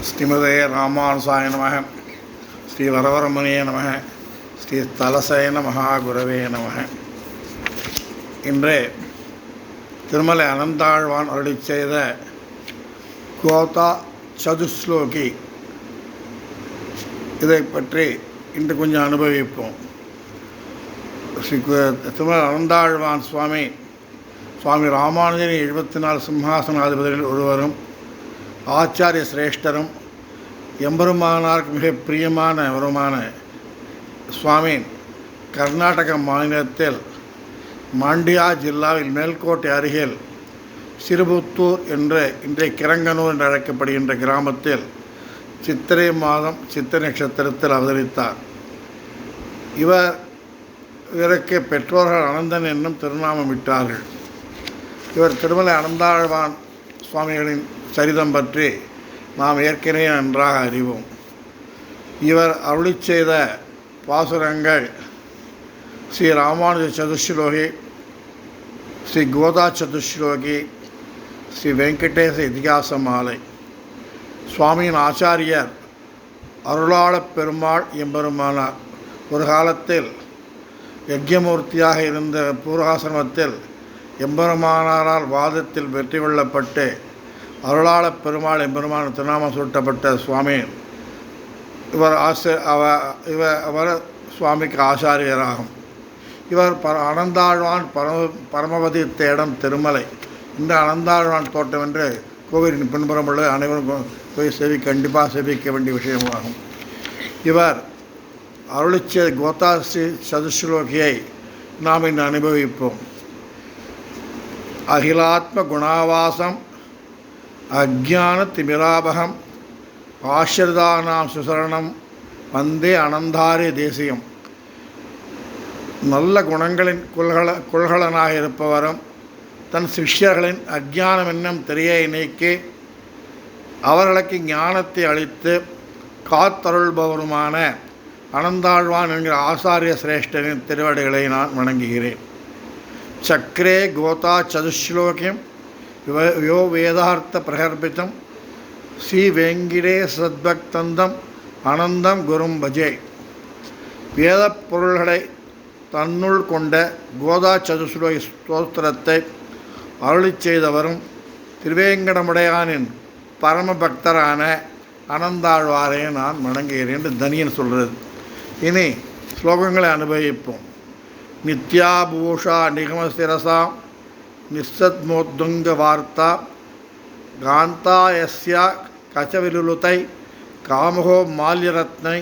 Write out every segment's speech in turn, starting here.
ஸ்ரீமதே ராமானுசாய நமக. ஸ்ரீ வரவரமணிய நம ஸ்ரீ தலசயன மகாகுரவே நம இன்று திருமலை அனந்தாழ்வான் அருளி செய்த கோதா சதுஸ்லோகி. இதை பற்றி இன்று கொஞ்சம் அனுபவிப்போம். ஸ்ரீ கு- திருமலை அனந்தாழ்வான் சுவாமி சுவாமி ராமானுஜனின் எழுபத்தி நாலு சிம்ஹாசனாதிபதிகளில் ஒருவரும் ஆச்சாரிய சிரேஷ்டரும் எம்பெருமானாருக்கு மிக பிரியமானவருமான சுவாமி கர்நாடக மாநிலத்தில் மாண்டியா ஜில்லாவில் மேல்கோட்டை அருகில் சிறுபுத்தூர் என்ற இன்றைய கிரங்கனூர் என்று அழைக்கப்படுகின்ற கிராமத்தில் சித்திரை மாதம் சித்திரை நட்சத்திரத்தில் அவதரித்தார். இவர் இவருக்கு பெற்றோர்கள் அனந்தன் என்னும் திருநாமம் விட்டார்கள் இவர் திருமலை அனந்தாழ்வான் சுவாமிகளின் சரிதம் பற்றி நாம் ஏற்கனவே நன்றாக அறிவோம். இவர் அருளி செய்த பாசுரங்கள் ஸ்ரீ ராமானுஜ சதுஸ்லோகி ஸ்ரீ கோதா சதுஸ்லோகி ஸ்ரீ வெங்கடேச இதிகாச மாலை. சுவாமியின் ஆச்சாரியர் அருளாளப் பெருமாள் எம்பெருமானார் ஒரு காலத்தில் யஜ்யமூர்த்தியாக இருந்த பூர்வாசிரமத்தில் எம்பெருமானாரால் வாதத்தில் வெற்றி கொள்ளப்பட்டு அருளாளப் பெருமாள் எம்பெருமான் திருநாமம் சூட்டப்பட்ட சுவாமி. இவர் ஆசை அவ இவ அவர் சுவாமிக்கு ஆச்சாரியராகும். இவர் பர அனந்தாழ்வான் பரம பரமபதி இடம் திருமலை. இந்த அனந்தாழ்வான் தோட்டம் என்று கோவிலின் பின்புறம் உள்ள அனைவரும் போய் செவி கண்டிப்பாக செவிக்க வேண்டிய விஷயமாகும். இவர் அருளிச்ச கோதாஸ்ரீ சதுஸ்லோகியை நாம் இன்று அனுபவிப்போம். அகிலாத்ம குணாவாசம் அஜான திமிராபகம் ஆசிரிதானாம் சுசரணம் வந்தே அனந்தாரிய தேசியம். நல்ல குணங்களின் குல்கல குல்கலனாக இருப்பவரும் தன் சிஷ்யர்களின் அஜ்ஞானம் என்னும் திரையை நீக்கி அவர்களுக்கு ஞானத்தை அளித்து காத்தருள்பவருமான அனந்தாழ்வான் என்கிற ஆசாரிய சிரேஷ்டரின் திருவடிகளை நான் வணங்குகிறேன். சக்கரே கோதா சதுஸ்லோகியம் யோ யோ வேதார்த்த பிரகர்பிதம் ஸ்ரீ வெங்கிடே அனந்தம் குரும் பஜே வேதப் பொருள்களை தன்னுள் கொண்ட கோதா சதுஸ்லோகி ஸ்தோத்திரத்தை அருளிச் செய்தவரும் திருவேங்கடமுடையானின் பரம பக்தரான அனந்தாழ்வாரை நான் வணங்குகிறேன் என்று தனியன் சொல்கிறது இனி ஸ்லோகங்களை அனுபவிப்போம். நித்யாபூஷா நிகமசிரசா நிசத்மோத்துங்க வார்த்தா காந்தாயஸ்யா கச்சவிலுலுத்தை காமகோ மால்யரத்னை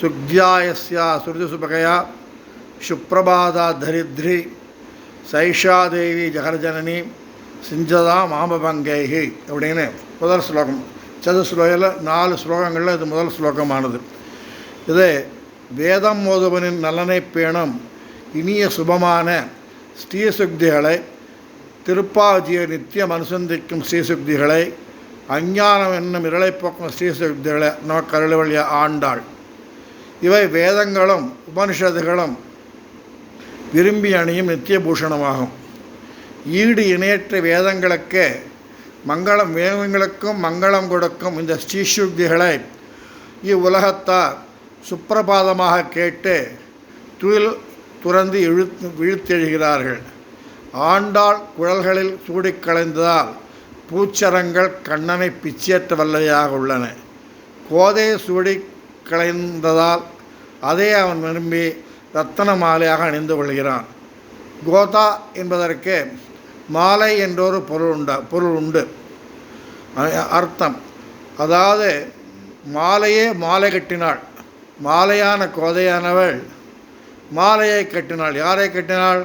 சுக்தியாயஸ்யா சுருதிசுபகையா சுப்பிரபாதா தரித்ரி சைஷா தேவி ஜகர்ஜனனி சிஞ்சதா மாமபங்கைஹி அப்படின்னு முதல் ஸ்லோகம். சது ஸ்லோகில் நாலு ஸ்லோகங்களில் இது முதல் ஸ்லோகமானது. இது வேதம் மோதுவனின் நலனை பேணும் இனிய சுபமான ஸ்ரீசுக்திகளை திருப்பாவதியை நித்தியம் அனுசந்திக்கும் ஸ்ரீசுக்திகளை அஞ்ஞானம் என்னும் இருளை போக்கும் ஸ்ரீசுக்திகளை நமக்கு அருளவழிய ஆண்டாள். இவை வேதங்களும் உபனிஷத்துகளும் விரும்பி அணியும் நித்திய பூஷணமாகும். ஈடு இணையற்ற வேதங்களுக்கு மங்களம் வேதங்களுக்கும் மங்களம் கொடுக்கும் இந்த ஸ்ரீசுக்திகளை இவ்வுலகத்தார் சுப்பிரபாதமாக கேட்டு துயில் துறந்து இழுத்து விழுத்தெழுகிறார்கள். ஆண்டாள் குழல்களில் சூடிக் கலைந்ததால் பூச்சரங்கள் கண்ணனை பிச்சேற்ற வல்லவையாக உள்ளன. கோதை சூடி கலைந்ததால் அதை அவன் விரும்பி ரத்தன மாலையாக அணிந்து கொள்கிறான். கோதா என்பதற்கு மாலை என்றொரு பொருள் உண்டா பொருள் உண்டு. அர்த்தம். அதாவது மாலையே மாலை கட்டினாள். மாலையான கோதையானவள் மாலையை கட்டினாள். யாரை கட்டினாள்?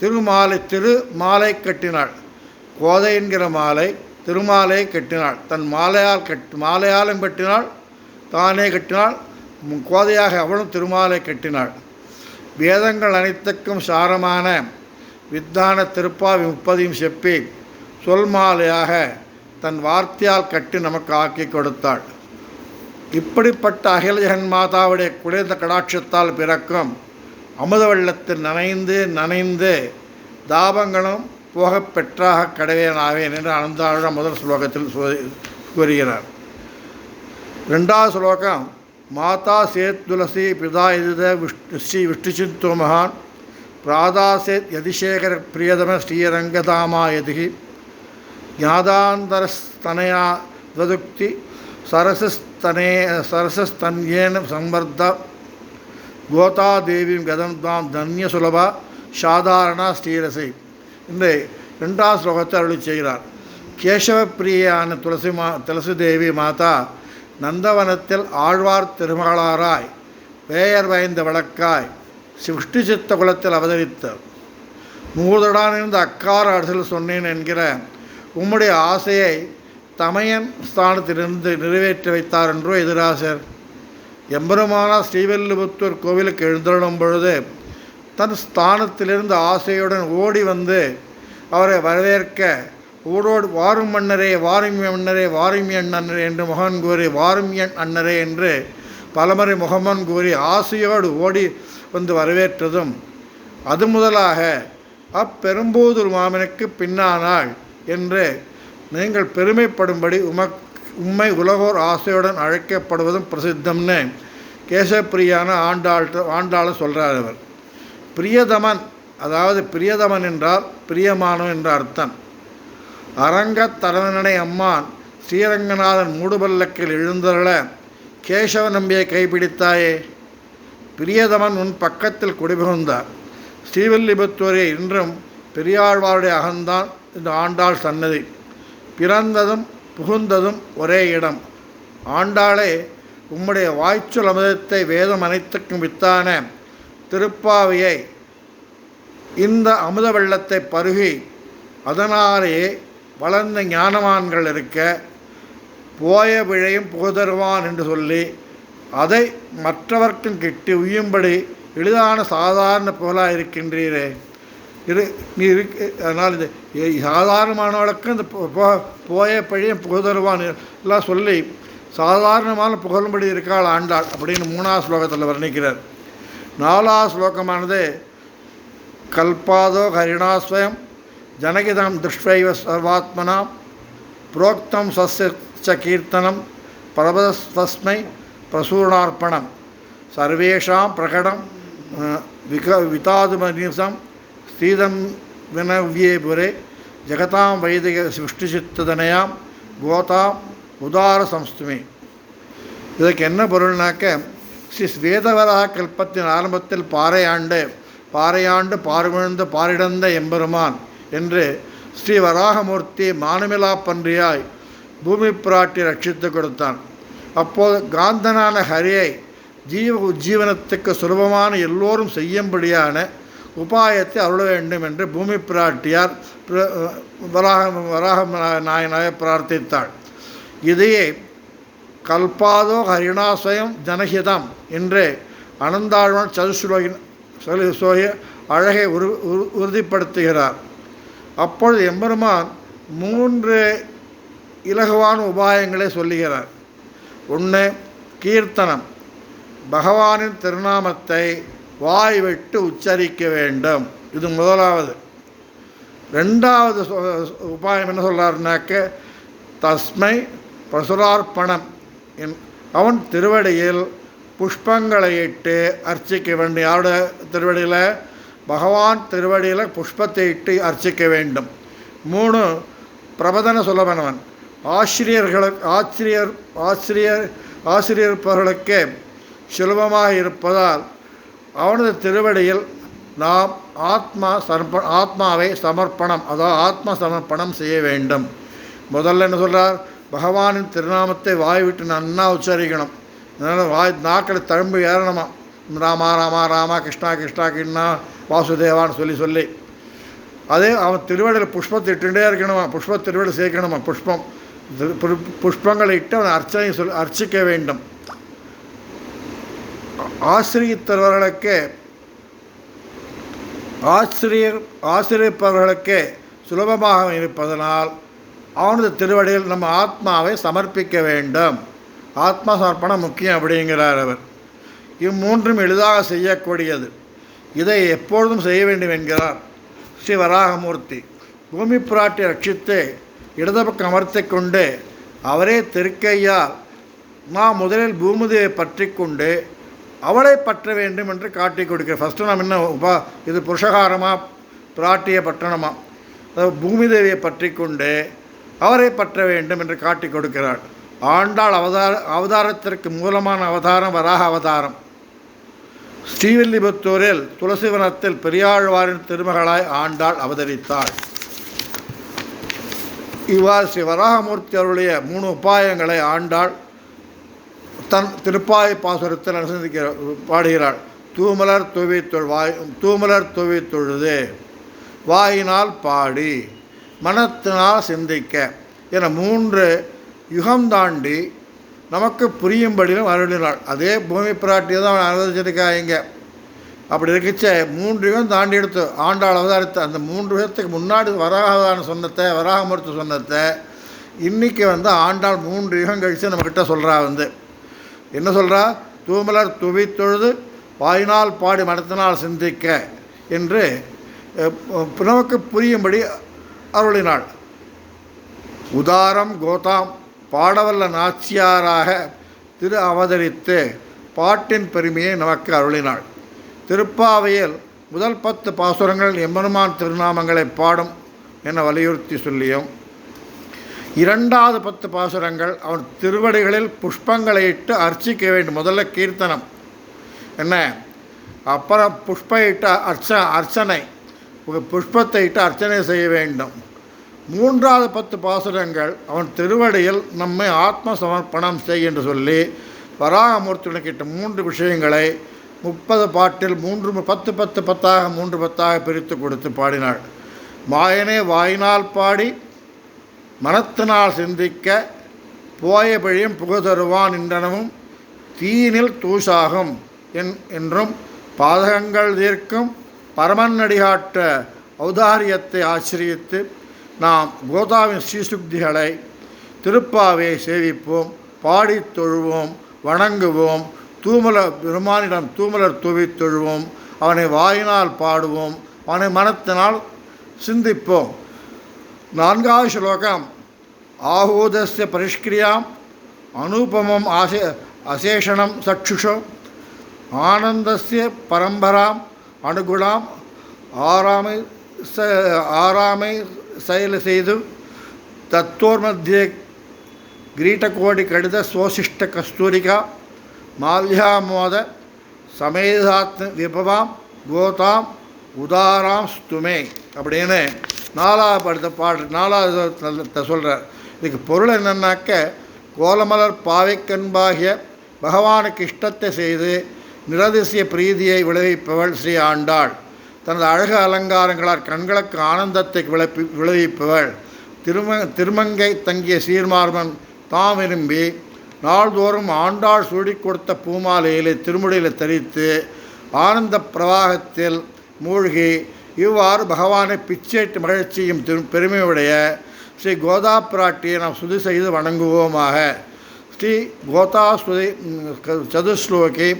திருமாலை திரு மாலை கட்டினாள். கோதை என்கிற மாலை திருமாலை கட்டினாள். தன் மாலையால் கட் மாலையாலும் கட்டினாள் தானே கட்டினாள். கோதையாக அவளும் திருமாலை கட்டினாள். வேதங்கள் அனைத்துக்கும் சாரமான வித்தான திருப்பாவி முப்பதையும் செப்பி சொல் மாலையாக தன் வார்த்தையால் கட்டி நமக்கு ஆக்கி கொடுத்தாள். இப்படிப்பட்ட அகில ஜெகன் மாதாவுடைய குளிர்ந்த கடாட்சத்தால் பிறக்கும் அமுத வெள்ளத்தில் நனைந்து நனைந்து தாபங்களும் போகப் பெற்றாக கடவேனாவேன் என்று அனந்தாழ முதல் ஸ்லோகத்தில் கூறுகிறார். ரெண்டாவது ஸ்லோகம் மாதா சேத் துளசி பிதா எதித விஷ்ணு ஸ்ரீ விஷ்ணுச்சிந்தோ மகான் பிராதாசேத் யதிசேகர பிரியதம ஸ்ரீரங்கதாமா யதிகி ஞாதாந்தரஸ்தனயா துவதுக்தி சரசஸ்தனே சரசஸ்தன்யேன சம்பர்த்த கோதாதேவியும் கதம் தாம் தன்ய சுலபா சாதாரணா ஸ்ரீரசை. இந்த ரெண்டாம் ஸ்லோகத்தை அருளி செய்கிறார். கேசவப்பிரியான துளசி மா துளசி தேவி மாதா நந்தவனத்தில் ஆழ்வார் திருமகளாராய் பேயர் வாய்ந்த வழக்காய் சிருஷ்டி சித்த குலத்தில் அவதரித்தார். மூதடான் இருந்த அக்கார அரசில் சொன்னேன் என்கிற உம்முடைய ஆசையை தமையன் ஸ்தானத்திலிருந்து நிறைவேற்றி வைத்தார் என்றோ எதிராசர். எம்பெருமானா ஸ்ரீவல்லிபுத்தூர் கோவிலுக்கு எழுந்தருளும் பொழுது தன் ஸ்தானத்திலிருந்து ஆசையுடன் ஓடி வந்து அவரை வரவேற்க ஊரோடு வாரும் மன்னரே வாரும் மன்னரே வாரும் என் என்று முகன் கூறி வாரும் என் அண்ணரே என்று பலமுறை முகமன் கூறி ஆசையோடு ஓடி வந்து வரவேற்றதும் அது முதலாக அப்பெரும்பூதூர் மாமனுக்கு பின்னானாள் என்று நீங்கள் பெருமைப்படும்படி உமக் உண்மை உலகோர் ஆசையுடன் அழைக்கப்படுவதும் பிரசித்தம்னு கேசப்பிரியான ஆண்டாள்கிட்ட ஆண்டாள சொல்கிறார் அவர். பிரியதமன் அதாவது பிரியதமன் என்றால் பிரியமானவன் என்ற அர்த்தம். அரங்கத் அம்மான் ஸ்ரீரங்கநாதன் மூடுபல்லக்கில் எழுந்தருள கேசவ நம்பியை கைப்பிடித்தாயே. பிரியதமன் உன் பக்கத்தில் குடிபுகுந்தார். ஸ்ரீவில்லிபுத்தூரே இன்றும் பெரியாழ்வாருடைய அகந்தான் இந்த ஆண்டாள் சன்னதி. பிறந்ததும் புகுந்ததும் ஒரே இடம். ஆண்டாளே உம்முடைய வாய்ச்சொல் அமிர்தத்தை வேதம் அனைத்துக்கும் வித்தான திருப்பாவையை இந்த அமுத வெள்ளத்தை பருகி அதனாலேயே வளர்ந்த ஞானவான்கள் இருக்க போய பிழையும் புகுதருவான் என்று சொல்லி அதை மற்றவர்க்கும் கிட்டி உய்யும்படி எளிதான சாதாரண புகழாக இருக்கின்றீரே இரு நீ இருக்கு அதனால் இது சாதாரணமானவளுக்கும் இந்த போ- போய பழைய புகதருவான் எல்லாம் சொல்லி சாதாரணமான புகழும்படி இருக்காள் ஆண்டாள் அப்படின்னு மூணாவது ஸ்லோகத்தில் வர்ணிக்கிறார். நாலாவது ஸ்லோகமானது கல்பாதோ ஹரிணாஸ்வயம் ஜனகிதம் துஷ்வைவ சர்வாத்மனாம் புரோக்தம் சஸ்ய கீர்த்தனம் பரபஸ்மை பிரசூரணார்ப்பணம் சர்வேஷாம் பிரகடம் விக விதாதுமனிசம் ஸ்ரீதம் வினவ்யே புரே ஜெகதாம் வைதிக சிருஷ்டிசித்ததனையாம் கோதாம் உதார சம்ஸ்துமே. இதற்கு என்ன பொருள்னாக்க ஸ்ரீ வேதவராக கல்பத்தின் ஆரம்பத்தில் பாறையாண்டு பாறையாண்டு பார்விழுந்த பாரிடந்த எம்பெருமான் என்று ஸ்ரீ வராகமூர்த்தி மானுமிலா பன்றியாய் பூமி பிராட்டி ரட்சித்து கொடுத்தான். அப்போது காந்தனான ஹரியை ஜீவ உஜ்ஜீவனத்துக்கு சுலபமான எல்லோரும் செய்யும்படியான உபாயத்தை அருள வேண்டும் என்று பூமி பிராட்டியார் பிர- வராக வராக நாயனாக பிரார்த்தித்தாள். இதையே கல்பாதோ ஹரிணாசயம் ஜனஹிதம் என்று அனந்தாழ்வன் சதுசுலோகின் சோய அழகை உரு உரு- உறுதிப்படுத்துகிறார். அப்பொழுது எம்பெருமான் மூன்று இலகுவான உபாயங்களை சொல்லுகிறார். ஒன்று கீர்த்தனம். பகவானின் திருநாமத்தை வாய் விட்டு உச்சரிக்க வேண்டும். இது முதலாவது. ரெண்டாவது உபாயம் என்ன சொல்கிறாருனாக்க தஸ்மை பிரசுரார்ப்பணம் என் அவன் திருவடியில் புஷ்பங்களை இட்டு அர்ச்சிக்க வேண்டும். யாரோட திருவடியில்? பகவான் திருவடியில் புஷ்பத்தை இட்டு அர்ச்சிக்க வேண்டும். மூணு பிரபதன சுலபனவன். ஆசிரியர்களுக்கு ஆசிரியர் ஆசிரியர் ஆசிரியர்பவர்களுக்கே சுலபமாக இருப்பதால் அவனது திருவடியில் நாம் ஆத்மா சமர்ப்ப ஆத்மாவை சமர்ப்பணம் அதாவது ஆத்ம சமர்ப்பணம் செய்ய வேண்டும். முதல்ல என்ன சொல்கிறார் பகவானின் திருநாமத்தை வாய் விட்டு நன்னா உச்சரிக்கணும். அதனால் வாய் நாக்கில் தழும்பு ஏறணுமா? ராமா ராமா ராமா கிருஷ்ணா கிருஷ்ணா கிருஷ்ணா வாசுதேவான்னு சொல்லி சொல்லி. அதே அவன் திருவடையில் புஷ்பத்தை இட்டுகிட்டே இருக்கணுமா? புஷ்ப திருவடி சேர்க்கணுமா? புஷ்பம். புஷ்பங்களை இட்டு அவன் அர்ச்சனை சொல் அர்ச்சிக்க வேண்டும். ஆசிரியத்தவர்களுக்கே ஆசிரியர் ஆசிரியப்பவர்களுக்கே சுலபமாக இருப்பதனால் அவனது திருவடியில் நம்ம ஆத்மாவை சமர்ப்பிக்க வேண்டும். ஆத்மா சமர்ப்பணம் முக்கியம் அப்படிங்கிறார் அவர். இம்மூன்றும் எளிதாக செய்யக்கூடியது. இதை எப்பொழுதும் செய்ய வேண்டும் என்கிறார் ஸ்ரீ வராகமூர்த்தி. பூமி பிராட்டி ரட்சித்து இடது பக்கம் அமர்த்தி கொண்டு அவரே திருக்கையால் நாம் முதலில் பூமிதேவை பற்றி கொண்டு அவளை பற்ற வேண்டும் என்று காட்டி கொடுக்கிற ஃபஸ்ட்டு நாம் என்ன உபா இது புருஷகாரமாக பிராட்டிய பட்டணமா? பூமி தேவியை பற்றி கொண்டு அவரை பற்ற வேண்டும் என்று காட்டி கொடுக்கிறாள். ஆண்டாள் அவதார அவதாரத்திற்கு மூலமான அவதாரம் வராக அவதாரம். ஸ்ரீவில்லிபுத்தூரில் துளசிவனத்தில் பெரியாழ்வாரின் திருமகளாய் ஆண்டாள் அவதரித்தாள். இவ்வாறு ஸ்ரீ வராகமூர்த்தி அவருடைய மூணு உபாயங்களை ஆண்டாள் தன் திருப்பாய் பாசுரத்தில் அனுசந்திக்கிற பாடுகிறாள். தூமலர் தூவி தொழ் வாய் தூமலர் தூவி தொழுது வாயினால் பாடி மனத்தினால் சிந்திக்க என மூன்று யுகம் தாண்டி நமக்கு புரியும்படியும் அருளினாள். அதே பூமி பிராட்டியை தான் அனுபவிச்சிருக்கா இங்கே. அப்படி இருக்கச்ச மூன்று யுகம் தாண்டி எடுத்து ஆண்டாள் அவதாரத்தை அந்த மூன்று யுகத்துக்கு முன்னாடி வராகதான சொன்னத்தை வராகமூர்த்தி சொன்னத்தை இன்றைக்கி வந்து ஆண்டாள் மூன்று யுகம் கழித்து நம்மக்கிட்ட சொல்கிறா வந்து. என்ன சொல்கிறா தூமலர் துவி தொழுது வாயினால் பாடி மனத்தினால் சிந்திக்க என்று நமக்கு புரியும்படி அருளினாள். உதாரம் கோதாம் பாடவல்ல நாச்சியாராக திரு அவதரித்து பாட்டின் பெருமையை நமக்கு அருளினாள். திருப்பாவையில் முதல் பத்து பாசுரங்கள் எம்பெருமான் திருநாமங்களை பாடும் என வலியுறுத்தி சொல்லியும் இரண்டாவது பத்து பாசுரங்கள் அவன் திருவடிகளில் புஷ்பங்களை இட்டு அர்ச்சிக்க வேண்டும். முதல்ல கீர்த்தனம். என்ன? அப்புறம் புஷ்ப இட்டு அர்ச்ச அர்ச்சனை. புஷ்பத்தை இட்டு அர்ச்சனை செய்ய வேண்டும். மூன்றாவது பத்து பாசுரங்கள் அவன் திருவடியில் நம்மை ஆத்ம சமர்ப்பணம் செய் என்று சொல்லி வராகமூர்த்தியுடன் கிட்ட மூன்று விஷயங்களை முப்பது பாட்டில் மூன்று பத்து பத்து பத்தாக மூன்று பத்தாக பிரித்து கொடுத்து பாடினாள். மாயனே வாயினால் பாடி மனத்தினால் சிந்திக்க போயபழியும் புகதருவான் புகுதருவான் என்றனவும் தீயினில் தூசாகும் என் என்றும் பாதகங்கள் தீர்க்கும் பரமன் அடிகாட்ட ஔதாரியத்தை ஆசிரியத்து நாம் கோதாவின் ஸ்ரீசுக்திகளை திருப்பாவை சேவிப்போம் பாடித் தொழுவோம் வணங்குவோம் தூமல பெருமானிடம் தூமலர் தூவி தொழுவோம் அவனை வாயினால் பாடுவோம் அவனை மனத்தினால் சிந்திப்போம். நான்காவது ஸ்லோகம் ஆஹூதஸ்ய பரிஷ்கிரியாம் அனுபமம் ஆசே அசேஷணம் சக்ஷுஷோ ஆனந்தஸ்ய பரம்பராம் அனுகுணாம் ஆறாமை ச ஆறாமை செயல் செய்து தத்தோர் மத்திய கிரீட்டகோடி கடித சோசிஷ்ட கஸ்தூரிகா மால்யாமோத சமேதாத் விபவாம் கோதாம் உதாராம் ஸ்துமே அப்படின்னு நாலாவது படுத்த பாடு நாலாவது சொல்கிறார் இதுக்கு பொருள் என்னன்னாக்க கோலமலர் பாவைக்கண்பாகிய பகவானுக்கு இஷ்டத்தை செய்து நிரதிசிய பிரீதியை விளைவிப்பவள் ஸ்ரீ ஆண்டாள். தனது அழகு அலங்காரங்களால் கண்களுக்கு ஆனந்தத்தை விளைப்பி விளைவிப்பவள். திரும திருமங்கை தங்கிய சீர்மார்மன் தாம் விரும்பி நாள்தோறும் ஆண்டாள் சூடி கொடுத்த பூமாலையிலே திருமுடியில் தரித்து ஆனந்த பிரவாகத்தில் மூழ்கி இவ்வாறு பகவானை பிச்சேட்டு மகிழ்ச்சியும் பெருமையுடைய ஸ்ரீ கோதா பிராட்டியை நாம் சுதி செய்து வணங்குவோமாக. ஸ்ரீ கோதா சுதி சதுஸ்லோகி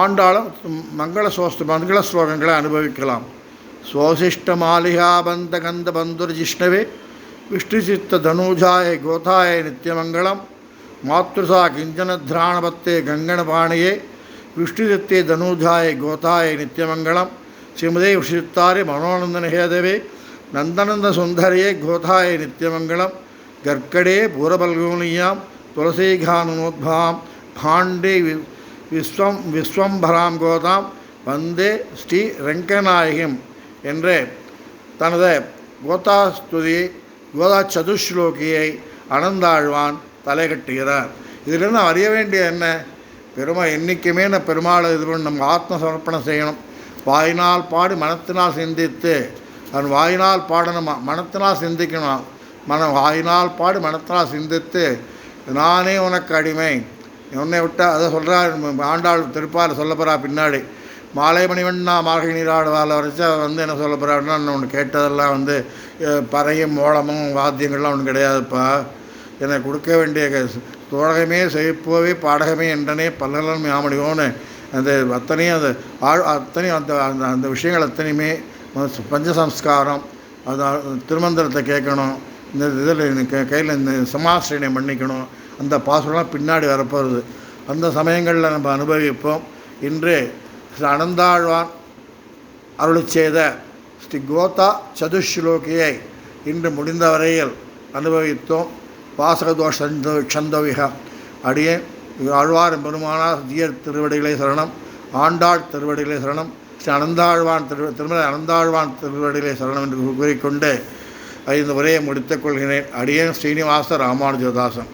ஆண்டாளும் மங்கள சோஸ்து மங்கள ஸ்லோகங்களை அனுபவிக்கலாம். சோசிஷ்ட மாலிகா பந்த கந்த பந்துர் பந்துர்ஜிஷ்ணவே விஷ்ணுசித்த தனூஜாய கோதாய நித்தியமங்கலம் மாத்ருசா கிஞ்சனத்ராணபத்தே கங்கணபாணியே விஷ்ணுசித்தே தனூஜாய கோதாய நித்தியமங்கலம் ஸ்ரீமதே விஷித்தாரி மனோநந்தன ஹேதவே நந்தனந்த சுந்தரியே கோதாய நித்தியமங்கலம் கர்க்கடே பூரபல்கோனியாம் துளசீகானோத்பாம் பாண்டே வி விஸ்வம் விஸ்வம்பராம் கோதாம் வந்தே ஸ்ரீ ரங்கநாயகம் என்று தனது கோதாஸ்துதி கோதா சதுஸ்லோகியை அனந்தாழ்வான் தலை கட்டுகிறார் இதிலிருந்து அறிய வேண்டிய என்ன பெருமை என்றைக்குமே நான் பெருமாளை இது பண்ணி நம்ம ஆத்ம சமர்ப்பணம் செய்யணும் வாயினால் பாடி மனத்தினால் சிந்தித்து அவன் வாயினால் பாடணுமா மனத்தினால் சிந்திக்கணும். மன வாயினால் பாடி மனத்தினால் சிந்தித்து நானே உனக்கு அடிமை. உன்னை விட்டா அதை சொல்கிறார் ஆண்டாள் திருப்பார் சொல்ல போகிறா பின்னாடி. மாலை மணிவண்ணா மார்கழி நீராடுவாள் வரைச்சா வந்து என்ன சொல்ல போகிறாருன்னா ஒன்று கேட்டதெல்லாம் வந்து பறையும் மோளமும் வாத்தியங்கள்லாம் ஒன்றும் கிடையாதுப்பா. எனக்கு கொடுக்க வேண்டிய தோழகமே செழிப்போவே பாடகமே என்றனே பல்லலன் யாமடிவோன்னு அந்த அத்தனையும் அந்த ஆழ் அத்தனையும் அந்த அந்த அந்த விஷயங்கள் அத்தனையுமே பஞ்சசம்ஸ்காரம் அது திருமந்திரத்தை கேட்கணும் இந்த இதில் கையில் இந்த சமாசிரியனை மன்னிக்கணும் அந்த பாசுரம்லாம் பின்னாடி வரப்போகிறது அந்த சமயங்களில் நம்ம அனுபவிப்போம். இன்று ஸ்ரீ அனந்தாழ்வான் அருளி செய்த ஸ்ரீ கோதா சதுஸ்லோகியை இன்று முடிந்த வரையில் அனுபவித்தோம். பாசகதோஷந்தோ சந்தவிகா. அடியே ஆழ்வார் பெருமானார் ஜியர் திருவடிகளை சரணம். ஆண்டாள் திருவடிகளை சரணம். ஸ்ரீ அனந்தாழ்வான் திரு திருமலை அனந்தாழ்வான் திருவடிகளை சரணம் என்று கூறிக்கொண்டு இந்த உரையை முடித்துக் கொள்கிறேன். அடியேன் ஸ்ரீனிவாச ராமானுஜதாசன்.